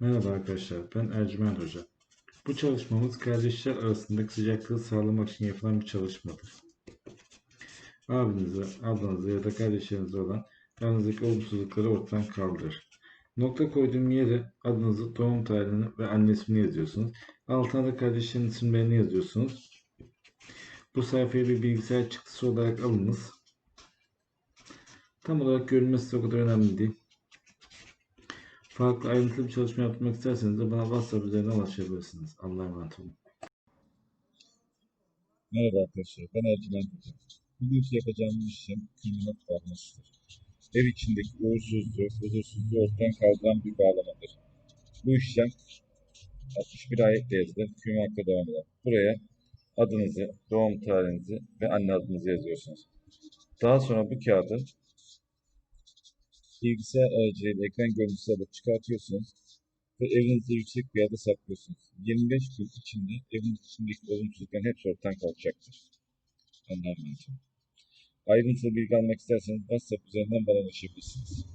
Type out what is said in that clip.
Merhaba arkadaşlar, ben Ercüment Hoca. Bu çalışmamız kardeşler arasındaki sıcaklığı sağlamak için yapılan bir çalışmadır. Abinize, ablanıza ya da kardeşlerinize olan aranızdaki olumsuzlukları ortadan kaldırır. Nokta koyduğum yere adınızı, doğum tarihini ve anne ismini yazıyorsunuz. Altına da kardeşlerin isimlerini yazıyorsunuz. Bu sayfayı bir bilgisayar çıktısı olarak alınız. Tam olarak görünmesi o kadar önemli değil. Farklı ayrıntılı bir çalışma yapmak isterseniz de bana WhatsApp üzerinden ulaşabilirsiniz. Allah'a emanet olun. Merhaba arkadaşlar, ben Ercüment Hoca. Bugünkü yapacağımız işlem kriminal bağlamasıdır. Ev içindeki uğursuzluğu, huzursuzluğu ortadan kaldıran bir bağlamadır. Bu işlem 61 ayetle yazılır, hüküm hakkı devam eder. Buraya adınızı, doğum tarihinizi ve anne adınızı yazıyorsunuz. Daha sonra bu kağıdı bilgisayar aracılığıyla ekran görüntüsü alıp çıkartıyorsunuz ve evinizde yüksek bir yerde saklıyorsunuz. 25 gün içinde evin içindeki olumsuzlukların hepsi ortadan kalkacaktır. Emanet olun. Ayrıntılı bilgi almak isterseniz WhatsApp üzerinden bana ulaşabilirsiniz.